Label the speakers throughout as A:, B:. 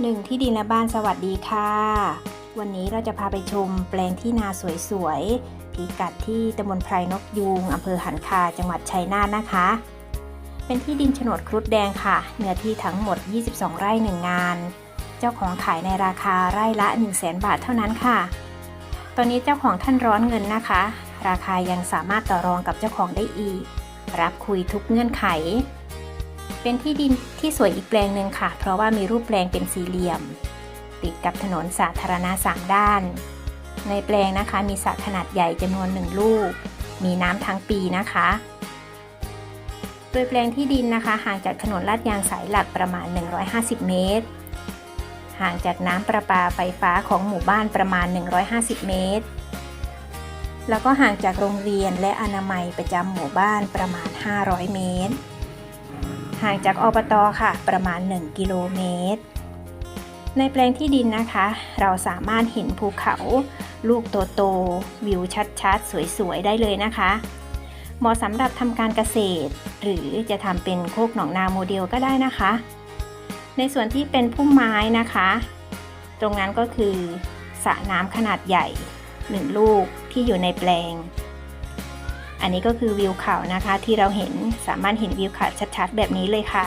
A: หนึ่งที่ดินและบ้านสวัสดีค่ะ วันนี้เราจะพาไปชมแปลงที่นาสวยๆพิกัดที่ตำบลไพรนกยูงอำเภอหันคาจังหวัดชัยนาทนะคะ เป็นที่ดินโฉนดครุฑแดงค่ะ เนื้อที่ทั้งหมด 22 ไร่หนึ่งงาน เจ้าของขายในราคาไร่ละ 1 0 0 0 0แบาทเท่านั้นค่ะ ตอนนี้เจ้าของท่านร้อนเงินนะคะ ราคายังสามารถต่อรองกับเจ้าของได้อีก รับคุยทุกเงื่อนไข เป็นที่ดินที่สวยอีกแปลงหนึ่งค่ะ เพราะว่ามีรูปแปลงเป็นสี่เหลี่ยม ติดกับถนนสาธารณะสามด้าน ในแปลงนะคะมีสระขนาดใหญ่จำนวนหนึ่งลูก มีน้ำทั้งปีนะคะ โดยแปลงที่ดินนะคะ ห่างจากถนนลาดยางสายหลักประมาณ 150 เมตร ห่างจากน้ำประปาไฟฟ้าของหมู่บ้านประมาณ 150 เมตร แล้วก็ห่างจากโรงเรียนและอนามัยประจำหมู่บ้านประมาณ 500 เมตร ห่างจากอบตค่ะ ประมาณ 1 กิโลเมตร ในแปลงที่ดินนะคะ เราสามารถเห็นภูเขา ลูกโตๆวิวชัดๆ สวยๆ ได้เลยนะคะเหมาะสำหรับทำการเกษตร หรือจะทำเป็นโคกหนองนาโมเดลก็ได้นะคะ ในส่วนที่เป็นพุ่มไม้นะคะ ตรงนั้นก็คือสระน้ำขนาดใหญ่1ลูกที่อยู่ในแปลง อันนี้ก็คือวิวเขานะคะที่เราเห็นสามารถเห็นวิวเขาชัดๆ แบบนี้เลยค่ะ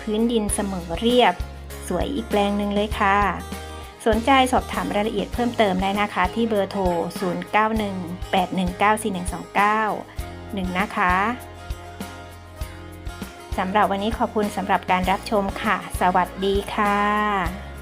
A: พื้นดินเสมอเรียบ สวยอีกแปลงหนึ่งเลยค่ะ สนใจสอบถามรายละเอียดเพิ่มเติมได้นะคะ ที่เบอร์โทร 0918194129 1 นะคะสำหรับวันนี้ขอบคุณสำหรับการรับชมค่ะ สวัสดีค่ะ